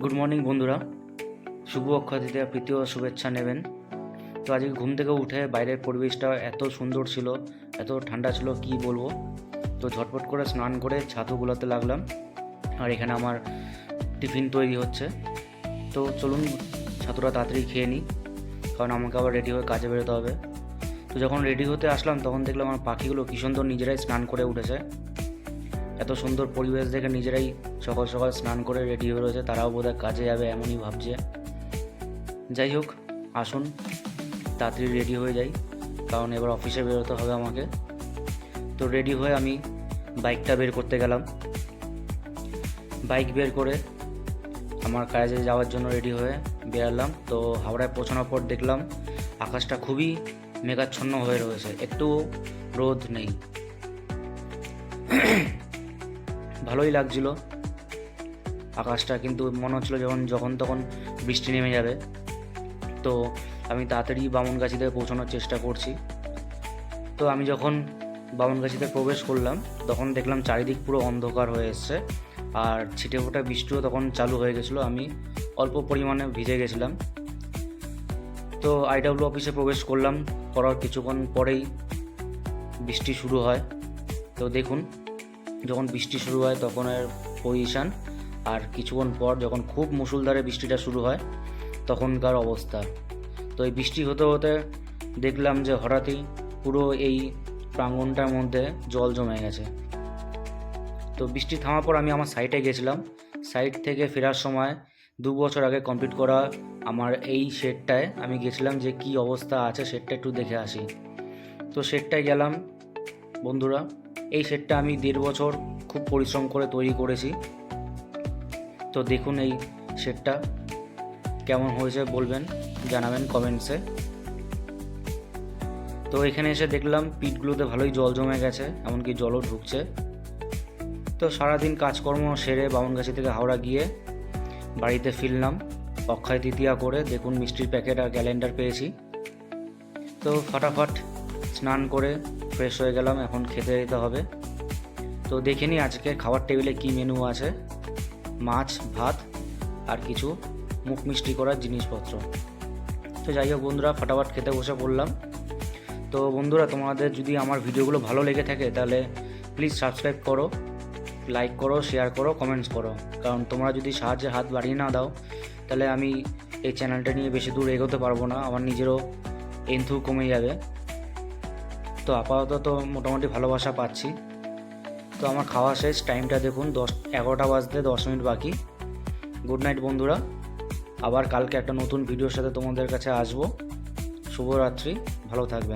Good morning বন্ধুরা। শুভ অক্ষয় তৃতীয়া প্রীতি ও শুভেচ্ছা নেবেন। তো আজকে ঘুম থেকে উঠে বাইরের পরিবেশটা এত সুন্দর ছিল, এত ঠান্ডা ছিল, কি বলব? তো ঝটপট করে স্নান করে ছাতু গুলাতে লাগলাম, আর এখানে আমার টিফিন তৈরি হচ্ছে। তো চলুন ছাতুটা তাড়াতাড়ি খেয়ে নিই, কারণ আমাকে আবার রেডি হয়ে কাজে বেরোতে হবে। তো যখন রেডি হতে আসলাম, তখন দেখলাম আমার পাখিগুলো কী সুন্দর নিজেরাই স্নান করে উঠেছে। এত সুন্দর পরিবেশ দেখে নিজেরাই সকাল সকাল স্নান করে রেডি হয়ে রয়েছে, তারাও বোধহয় কাজে যাবে এমনই ভাবছে। যাই হোক, আসুন, তাড়াতাড়ি রেডি হয়ে যাই, কারণ এবার অফিসে বেরোতে হবে আমাকে। তো রেডি হয়ে আমি বাইকটা বের করতে গেলাম। বাইক বের করে আমার কাজে যাওয়ার জন্য রেডি হয়ে বেরালাম। তো হাওড়ায় পৌঁছানোর পর দেখলাম আকাশটা খুবই মেঘাচ্ছন্ন হয়ে রয়েছে, একটু রোদ নেই। ভালোই লাগছিল। আকাশটা কিন্তু মনে হচ্ছিল যখন যখন তখন বৃষ্টি নেমে যাবে। তো আমি তাড়াতাড়ি বামনগাছিতে পৌঁছানোর চেষ্টা করছি। তো আমি যখন বামনগাছিতে প্রবেশ করলাম, তখন দেখলাম চারিদিক পুরো অন্ধকার হয়ে এসছে। আর ছিটে ফোটা বৃষ্টিও তখন চালু হয়ে গেছিল। আমি অল্প পরিমাণে ভিজে গেছিলাম। তো আইডাব্লিউ অফিসে প্রবেশ করলাম। করার কিছুক্ষণ পরেই বৃষ্টি শুরু হয়। তো দেখুন যখন বৃষ্টি শুরু হয় তখন এর পজিশান আর কিছুক্ষণ পর যখন খুব মুসুলধারে বৃষ্টিটা শুরু হয়, তখনকার অবস্থা। তো এই বৃষ্টি হতে হতে দেখলাম যে হঠাৎই পুরো এই প্রাঙ্গনটার মধ্যে জল জমে গেছে। তো বৃষ্টি থামার পর আমি আমার সাইটে গেছিলাম। সাইট থেকে ফেরার সময় দু বছর আগে কমপ্লিট করা আমার এই শেডটায় আমি গেছিলাম যে কি অবস্থা আছে শেডটা একটু দেখে আসি। তো শেডটায় গেলাম, বন্ধুরা এই সেটটা আমি দেড় বছর খুব পরিশ্রম করে তৈরি করেছি। তো দেখুন এই সেটটা কেমন হয়েছে বলবেন, জানাবেন কমেন্টসে। তো এখানে এসে দেখলাম পিঠগুলোতে ভালোই জল জমে গেছে, এমনকি জলও ঢুকছে। তো সারাদিন কাজকর্ম সেরে বামনগাছি থেকে হাওড়া গিয়ে বাড়িতে ফিরলাম, অক্ষয় তৃতীয়া করে। দেখুন মিষ্টির প্যাকেট আর ক্যালেন্ডার পেয়েছি। তো ফটাফট স্নান করে ফ্রেশ হয়ে গেলাম, এখন খেতে যেতে হবে। তো দেখে নিই আজকে খাবার টেবিলে কি মেনু আছে। মাছ, ভাত আর কিছু মুখ মিষ্টি করার জিনিসপত্র। তো যাই হোক বন্ধুরা, ফটাফট খেতে বসে পড়লাম। তো বন্ধুরা, তোমাদের যদি আমার ভিডিওগুলো ভালো লেগে থাকে, তাহলে প্লিজ সাবস্ক্রাইব করো লাইক করো শেয়ার করো কমেন্টস করো। কারণ তোমরা যদি সাহায্যের হাত বাড়িয়ে না দাও, তাহলে আমি এই চ্যানেলটা নিয়ে বেশি দূর এগোতে পারব না, আমার নিজেরও এন্থু কমে যাবে। তো আপাতত মোটামুটি ভালোবাসা পাচ্ছি। তো আমার খাওয়া শেষ টাইমটা দেখুন, দশ, এগারোটা বাজতে দশ মিনিট বাকি। গুড নাইট বন্ধুরা। আবার কালকে একটা নতুন ভিডিওর সাথে তোমাদের কাছে আসব। শুভরাত্রি, ভালো থাকবেন।